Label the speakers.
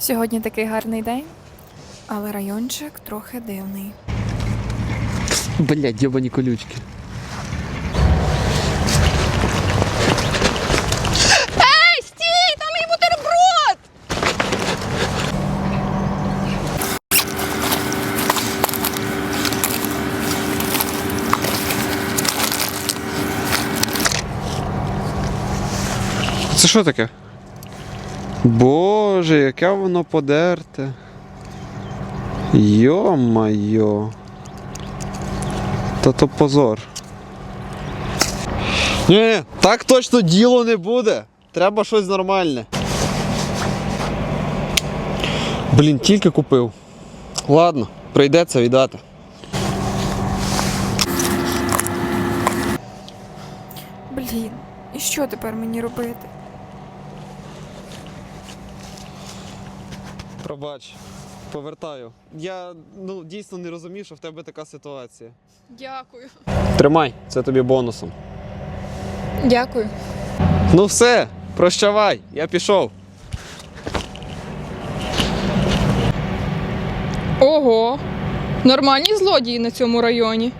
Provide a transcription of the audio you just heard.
Speaker 1: Сьогодні такий гарний день, але райончик трохи дивний.
Speaker 2: Блядь, йобані колючки.
Speaker 3: Ей, стій! Там мій бутерброд!
Speaker 2: Це що таке? Боже, яке воно подерте. Йо-майо. Та то позор. Ні, так точно діло не буде. Треба щось нормальне. Блін, тільки купив. Ладно, прийдеться віддати.
Speaker 1: Блін, і що тепер мені робити?
Speaker 2: Пробач, повертаю. Я ну, дійсно не розумів, що в тебе така ситуація.
Speaker 3: Дякую.
Speaker 2: Тримай, це тобі бонусом.
Speaker 3: Дякую.
Speaker 2: Ну все, прощавай, я пішов.
Speaker 3: Ого. Нормальні злодії на цьому районі.